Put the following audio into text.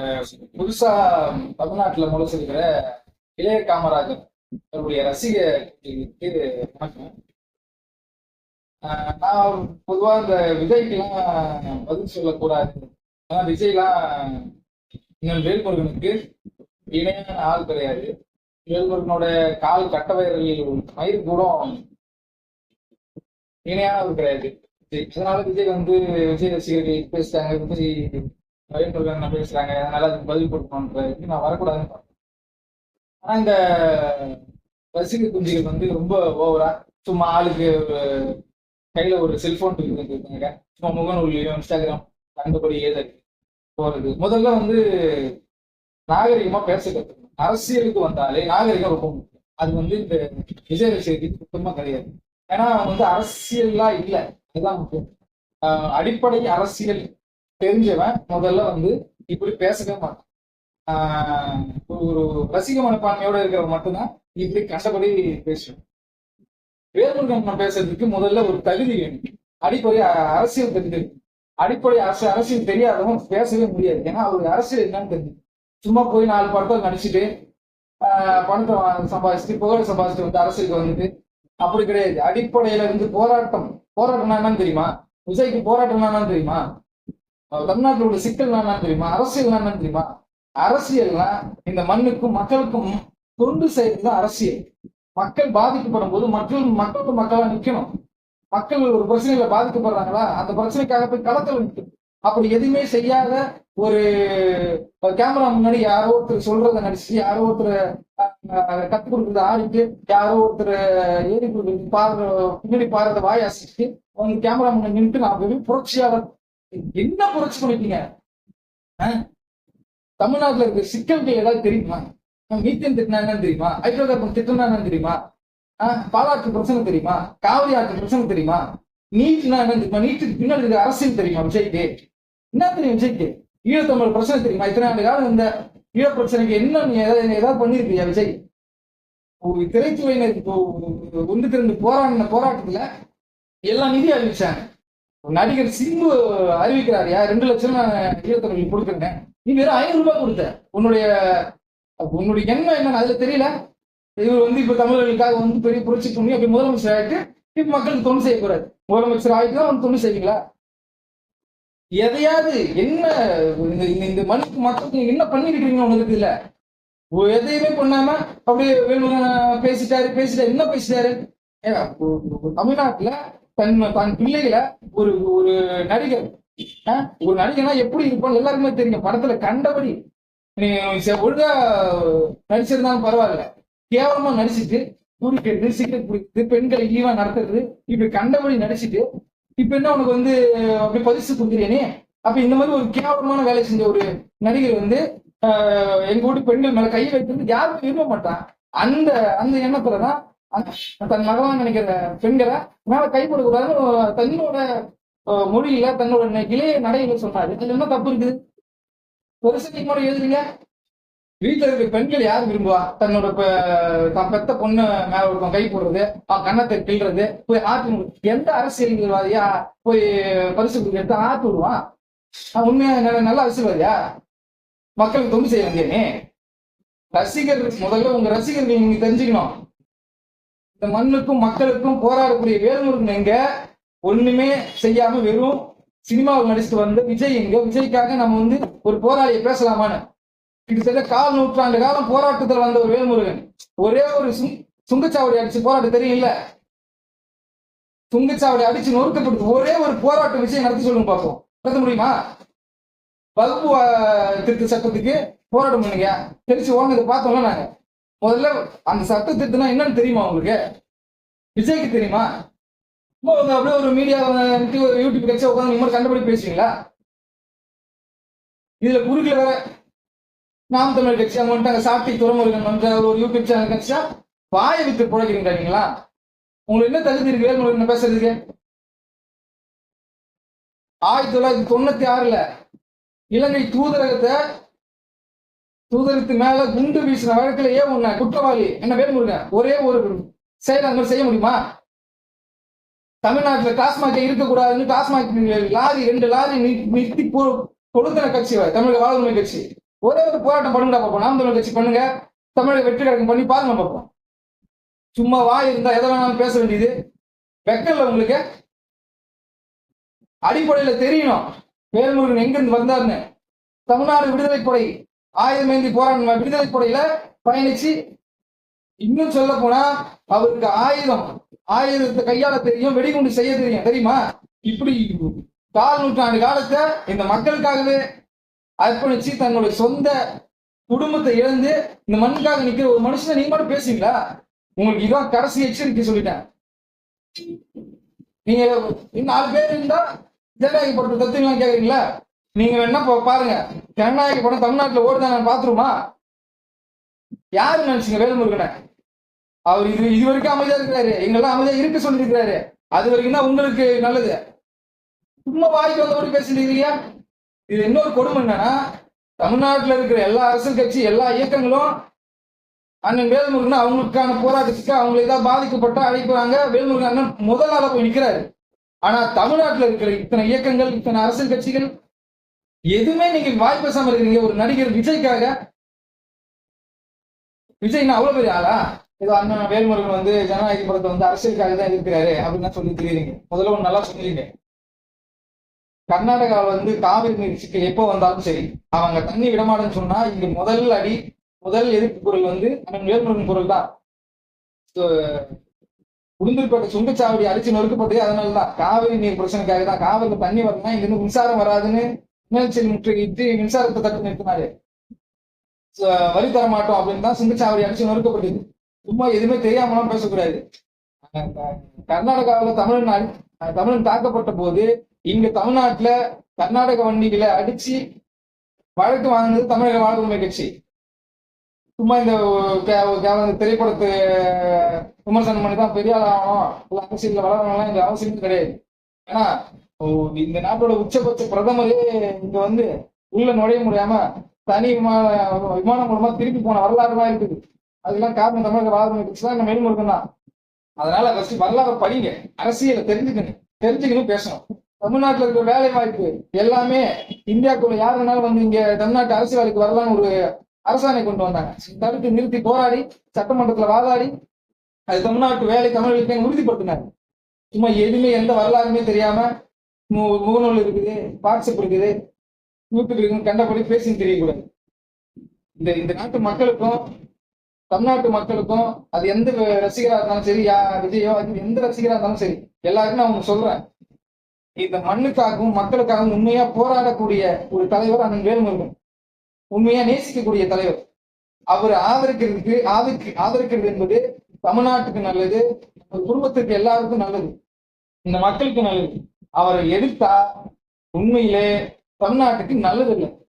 புதுசா தமிழ்நாட்டுல முளைச்சிருக்கிற இளைய காமராஜர் அவருடைய ரசிகர்களுக்கு வணக்கம். ஆஹ் நான் பொதுவா இந்த விஜய்க்கெல்லாம் பதில் சொல்லக்கூடாது. ஆனா விஜய்லாம் எல்லாம் வேல்முருகனுக்கு இணையான ஆள் கிடையாது. வேல்முருகனோட கால் கட்ட வயரில் மயிர் கூட இணையானவர் கிடையாது. விஜய் அதனால விஜய் வந்து விஜய் ரசிகர்கள் பேசுறாங்க. விஜய் வேல்முருகன் பேசுறாங்க அதனால அதுக்கு பதில் கொடுக்கணுன்ற நான் வரக்கூடாதுன்னு பார்த்தேன். ஆனா இந்த ரசிக குஞ்சுகள் வந்து ரொம்ப ஓவரா சும்மா ஆளுக்கு கையில ஒரு செல்போன் இருக்குங்க. சும்மா முகநூல்லையும் இன்ஸ்டாகிராம் கண்டுபடி ஏதா போறது. முதல்ல வந்து நாகரிகமா பேச கத்துக்கணும். அரசியலுக்கு வந்தாலே நாகரிகம் ரொம்ப முக்கியம். அது வந்து இந்த விஜய் செய்தி சுத்தமா கிடையாது. ஏன்னா வந்து அரசியல்லாம் இல்லை. அதுதான் முக்கியம். அடிப்படை அரசியல் தெரிஞ்சவன் முதல்ல வந்து இப்படி பேசவே மாட்டான். ஆஹ் ஒரு ரசிக மனப்பான்மையோட இருக்கிறவன் மட்டும்தான் இப்படி கஷ்டப்படி பேசுவேன். வேறுமுருகன் பேசுறதுக்கு முதல்ல ஒரு தகுதி வேணும். அடிப்படை அரசியல் தகுதி அடிப்படை அரசு அரசியல் தெரியாதவன் பேசவே முடியாது. ஏன்னா அவருக்கு அரசியல் என்னன்னு தெரிஞ்சு சும்மா போய் நாலு படத்தை நடிச்சுட்டு ஆஹ் பணத்தை சம்பாதிச்சுட்டு புகழ சம்பாதிச்சுட்டு வந்து அரசியலுக்கு வந்துட்டு அப்படி கிடையாது. அடிப்படையில இருந்து போராட்டம். போராட்டம்னா என்னன்னு தெரியுமா? விஜய்க்கு போராட்டம்னா என்னன்னு தெரியுமா? அஹ் தமிழ்நாட்டில் உள்ள சிக்கல் என்னன்னு தெரியுமா? அரசியல் என்னன்னு தெரியுமா? அரசியல்னா இந்த மண்ணுக்கும் மக்களுக்கும் தொண்டு செய்யறது தான் அரசியல். மக்கள் பாதிக்கப்படும் போது மக்கள் மக்களுக்கு மக்களா நிக்கணும். மக்கள் ஒரு பிரச்சனையில பாதிக்கப்படுறாங்களா? அந்த பிரச்சனைக்காக போய் களத்துல நிற்கணும் அப்படி எதுவுமே செய்யாத ஒரு கேமரா முன்னாடி யாரோ ஒருத்தர் சொல்றத நடிச்சு யாரோ ஒருத்தர் கத்து கொடுக்குறத ஆடிட்டு யாரோ ஒருத்தர் ஏறி கொடுக்குறது பாரு பின்னாடி பாருறத வாய் அசிச்சுட்டு அவங்க கேமரா முன்னாடி நின்று நான் வெறும் புரட்சியாளர் என்ன புரட்சி பண்ணிட்டீங்க? தமிழ்நாட்டுல இருக்க சிக்கல்கள் ஏதாவது தெரியுமா? மீத்தேன் திட்டினா என்னன்னு தெரியுமா? ஹைட்ரோ கார்பன் திட்டம்னா என்னன்னு தெரியுமா? பாலாற்று பிரச்சனை தெரியுமா? காவிரி ஆற்று பிரச்சனை தெரியுமா? நீட்னா என்னன்னு தெரியுமா? நீட்டுக்கு பின்னாடி இருக்க அரசியல் தெரியுமா விஜய்க்கு? என்ன தெரியும் விஜய்க்கு? ஈழத்தமிழ் பிரச்சனை தெரியுமா? இத்தனை ஆண்டு காலம் இந்த ஈழ பிரச்சனைக்கு என்ன நீ ஏதாவது ஏதாவது பண்ணிருக்கியா விஜய்? ஒரு திரைத்துறையினர் இப்போ ஒன்று திரண்டு போராடின போராட்டத்துல எல்லா நிதியும் அறிவிச்சாங்க. நடிகர் சிம்பு அறிவிக்கிறார் ரெண்டு லட்சம் நான் ஈழத்தமிழுக்கு கொடுக்குறேன். நீ வெறும் ஐநூறு ரூபாய் கொடுத்த. உன்னுடைய உன்னுடைய எண்ணம் என்னன்னு அதுல தெரியல. இவர் வந்து இப்ப தமிழர்களுக்காக வந்து பெரிய புரட்சி பண்ணி அப்படி முதலமைச்சர் ஆயிட்டு இப்ப மக்களுக்கு தொண்டு செய்ய போறாரு. முதலமைச்சர் ஆயிட்டு தான் வந்து தொண்டு செய்வீங்களா? எதையாவது என்ன இந்த இந்த- இந்த மனுக்கு மக்களுக்கு என்ன பண்ணிருக்கீங்க உனக்கு இல்ல. எதையுமே பண்ணாம அப்படியே வேணும் பேசிட்டாரு பேசிட்டாரு. என்ன பேசிட்டாரு? தமிழ்நாட்டுல தன் தன் பிள்ளைகளை ஒரு ஒரு நடிகர் ஒரு நடிகனா எப்படி இருப்பான் எல்லாருக்குமே தெரியும். படத்துல கண்டபடி நீ ஒழுங்கா நடிச்சிருந்தாலும் பரவாயில்ல. கேவலமா நடிச்சிட்டு குடிக்கிறது சிகரெட் குடிக்கிறது பெண்களை இழிவா நடத்துறது இப்படி கண்டபடி நடிச்சிட்டு இப்ப என்ன உனக்கு வந்து அப்படி பரிசு கொடுக்குறியனே அப்ப இந்த மாதிரி ஒரு கேவலமான வேலை செஞ்ச ஒரு நடிகர் வந்து ஆஹ், எங்க வீட்டு பெண்கள் மேல கை வைக்கிறது யாருக்கும் விரும்ப மாட்டான். அந்த அந்த எண்ணத்துலதான் தன் மகளான் நினைக்கிற பெண்களை மேல கை போடக்கூடாதுன்னு தன்னோட மொழியில தன்னோட நெ- இளைய நடையில சொன்னாரு அதுல என்ன தப்பு இருக்குது? பெருசு நீங்க கூட எழுதுறீங்க வீட்டுல இருக்க பெண்கள் யார் விரும்புவா? தன்னோட தன் தான் பெத்த பொண்ணு மேல இருக்கும் கை போடுறது அவன் கன்னத்தை கிள்றது போய் ஆற்று எந்த அரசியல்வாதியா போய் பரிசு எடுத்து ஆத்து விடுவான் உண்மையா நல்ல- நல்ல அரசியல்வாதியா மக்களுக்கு தொண்டு செய்ய வேண்டியனே ரசிகர் முதல்ல உங்க ரசிகர்கள் நீங்க தெரிஞ்சுக்கணும். இந்த மண்ணுக்கும் மக்களுக்கும் போராடக்கூடிய வேல்முருகன் எங்க ஒண்ணுமே செய்யாம வெறும் சினிமாவில் நடிச்சுட்டு வந்த விஜய் எங்க விஜய்க்காக நம்ம வந்து ஒரு போராளியை பேசலாமான்னு. கிட்டத்தட்ட கால் நூற்றாண்டு காலம் போராட்டத்தில் வந்த ஒரு வேல்முருகன். ஒரே ஒரு சுங்கச்சாவடி அடிச்சு போராட்டம் தெரியல சுங்கச்சாவடி அடிச்சு நொறுக்கப்பட்டு ஒரே ஒரு போராட்ட விஷயம் நடத்தி சொல்லுங்க பார்ப்போம் நடத்த முடியுமா? வகுப்பு திருத்த சட்டத்துக்கு போராட்டம் பண்ணுங்க. தெரிச்சு ஓனதை பார்த்தோம்ல நாங்க. முதல்ல அந்த சட்ட திருத்தம்னா என்னன்னு தெரியுமா உங்களுக்கு? விஜய்க்கு தெரியுமா? அவங்க அப்படியே ஒரு மீடியா ஒரு யூடியூப் கட்சி உட்காந்து நீங்க கண்டுபிடி பேசுவீங்களா? இதுல குறுக்கல வேற நாம் தமிழ் கட்சி அவங்க வந்துட்டாங்க சாட்டி துறமுருகன் ஒரு யூடியூப் சேனல் கட்சியா? வாய வித்து புழைக்கிறீங்களா நீங்களா? உங்களுக்கு என்ன தகுதி இருக்கு? என்ன பேசுறதுக்கு? ஆயிரத்தி தொள்ளாயிரத்தி தொண்ணூத்தி ஆறுல இலங்கை தூதரகத்தை தூதரத்து மேல குண்டு வீசின வழக்குல ஏன் உன்ன குற்றவாளி. என்ன வேல்முருகன் ஒரே ஒரு செயல் அந்த மாதிரி செய்ய முடியுமா? தமிழ்நாட்டில் டாஸ்மாக் இருக்கக்கூடாதுன்னு டாஸ்மாக் லாரி ரெண்டு லாரி நிறுத்தி போ- கொடுக்கிற கட்சி தமிழக வாழ்வுரிமை கட்சி. ஒரே ஒரு போராட்டம் பண்ணுங்கடா பார்ப்போம் நாம் தமிழ் கட்சி பண்ணுங்க. தமிழக வெற்றி கழகம் பண்ணி பாருங்க பார்ப்போம் சும்மா வாய் இருந்தா எதை வேணாலும் பேச வேண்டியது. வெக்கல்ல உங்களுக்கு? அடிப்படையில தெரியணும். வேல்முருகன் எங்கிருந்து வந்தாருன்னு. தமிழ்நாடு விடுதலை படை ஆயுதமேந்தி போராட்டம் விடுதலை படையில பயணிச்சு இன்னும் சொல்ல போனா அவருக்கு ஆயுதம் ஆயுதத்தை கையால தெரியும் வெடிகுண்டு செய்ய தெரியும். தெரியுமா? இப்படி கால் நூற்றாண்டு காலத்தை இந்த மக்களுக்காகவே அர்ப்பணிச்சு தன்னுடைய சொந்த குடும்பத்தை இழந்து இந்த மண்ணுக்காக நிக்கிற ஒரு மனுஷன் நீங்க மட்டும் பேசுவீங்களா உங்களுக்கு இதான் கடைசி எச்சரிக்கை சொல்லிட்டேன். நீங்க நாலு பேர் இருந்தா ஜனநாயக படத்தை தத்துவம் கேக்குறீங்களா நீங்க வேணா பாருங்க. ஜனநாயக படம் தமிழ்நாட்டுல ஓடுதாங்க பாத்துருமா? யாரு நினைச்சீங்க வேலுமுருகனை? அவர் இது இது வரைக்கும் அமைதியா இருக்கிறாரு. எங்கெல்லாம் அமைதியா இருக்க சொல்லியிருக்கிறாரு. அது வரைக்கும் தான் உங்களுக்கு நல்லது. சும்மா வாய்க்கு வந்தபடி பேசிட்டு இது இன்னொரு கொடுமை என்னன்னா தமிழ்நாட்டுல இருக்கிற எல்லா அரசியல் கட்சி எல்லா இயக்கங்களும் அண்ணன் வேல்முருகன் அவங்களுக்கான போராட்டத்துக்கு அவங்களை ஏதாவது பாதிக்கப்பட்டு அழைக்கிறாங்க. வேல்முருகன் அண்ணன் முதல் ஆளா போய் நிற்கிறாரு ஆனா தமிழ்நாட்டுல இருக்கிற இத்தனை இயக்கங்கள் இத்தனை அரசியல் கட்சிகள் எதுவுமே நீங்க வாய் பேசாம இருக்கிறீங்க. ஒரு நடிகர் விஜய்க்காக. விஜய்னா அவ்வளவு பெரிய ஆளா? ஏதோ அண்ணன் வேல்முருகன் வந்து ஜனநாயக படத்தை வந்து அரசியலுக்காக தான் இருக்கிறாரு அப்படின்னு சொல்லி தெரியுறீங்க. முதல்ல ஒன்று நல்லா சொல்லிருங்க கர்நாடகாவில் வந்து காவிரி நீர் சிக்கல் எப்போ வந்தாலும் சரி அவங்க தண்ணி விடமாட்டேன்னு சொன்னா இங்க முதல் அடி முதல் எதிர்ப்பு குரல் வந்து அண்ணன் வேல்முருகன் குரல் தான். உளுந்தூர்பேட்டை சுங்கச்சாவடி அரிசி நொறுக்கப்பட்டது அதனால தான். காவிரி நீர் பிரச்சனைக்காக தான். காவிரில தண்ணி வரணும்னா இங்கிருந்து மின்சாரம் வராதுன்னு மேல்செல் முற்றுகையிட்டு மின்சாரத்தை தட்டு நிறுத்தினாரு. வரி தர மாட்டோம் அப்படின்னு தான் சுங்கச்சாவடி அடிச்சு நொறுக்கப்பட்டது. சும்மா எதுவுமே தெரியாமலாம் பேசக்கூடாது. கர்நாடகாவில் தமிழ்நாடு தமிழன் தமிழன் தாக்கப்பட்ட போது இங்க தமிழ்நாட்டுல கர்நாடக வண்டிகளை அடிச்சு வழக்கு வாங்கினது தமிழக வாழ்வுரிமை கட்சி. சும்மா இந்த திரைப்படத்தை விமர்சனம் பண்ணி தான் பெரிய ஆள் ஆகணும் இல்ல வளரணும்லாம் இந்த அவசியம் கிடையாது. ஏன்னா இந்த நாட்டோட உச்சபட்ச பிரதமரே இங்க வந்து உள்ள நுழைய முடியாம தனி விமான விமானம் மூலமா திருப்பி போன வரலாறுலாம் இருக்குது. அதுக்கெல்லாம் காரணம் தமிழக வாழ்வுரிமை கட்சி தான் இந்த மெய்முருகன் தான். அதனால ஃபர்ஸ்ட் வரலாறு படிங்க அரசியலை தெரிஞ்சுக்கணும் தெரிஞ்சுக்கணும் பேசணும். தமிழ்நாட்டில் இருக்கிற வேலை வாய்ப்பு எல்லாமே இந்தியாக்குள்ள யார் வேணாலும் வந்து இங்க தமிழ்நாட்டு அரசியலுக்கு வரலாம்னு ஒரு அரசாணை கொண்டு வந்தாங்க. தடுத்து நிறுத்தி போராடி சட்டமன்றத்துல வாதாடி அது தமிழ்நாட்டு வேலை தமிழர்களுக்கு உறுதிப்படுத்தினார். சும்மா எதுவுமே எந்த வரலாறுமே தெரியாம முகநூல் இருக்குது வாட்ஸ்அப் இருக்குது யூடியூப் இருக்குது கண்டபடி பேசி தெரியக்கூடாது. இந்த இந்த நாட்டு மக்களுக்கும் தமிழ்நாட்டு மக்களுக்கும் அது எந்த ரசிகரா இருந்தாலும் சரி யா விஜயோ அது எந்த ரசிகரா இருந்தாலும் சரி எல்லாருக்கும் நான் ஒண்ணு சொல்றேன். இந்த மண்ணுக்காகவும் மக்களுக்காகவும் உண்மையா போராடக்கூடிய ஒரு தலைவர் அண்ணன் வேல்முருகன். உண்மையா நேசிக்கக்கூடிய தலைவர். அவர் ஆதரிக்கிறதுக்கு ஆதரிக்க ஆதரிக்கிறது என்பது தமிழ்நாட்டுக்கு நல்லது குடும்பத்திற்கு குடும்பத்துக்கு எல்லாருக்கும் நல்லது. இந்த மக்களுக்கு நல்லது. அவரை எதிர்த்தா உண்மையிலே தமிழ்நாட்டுக்கு நல்லது இல்லை.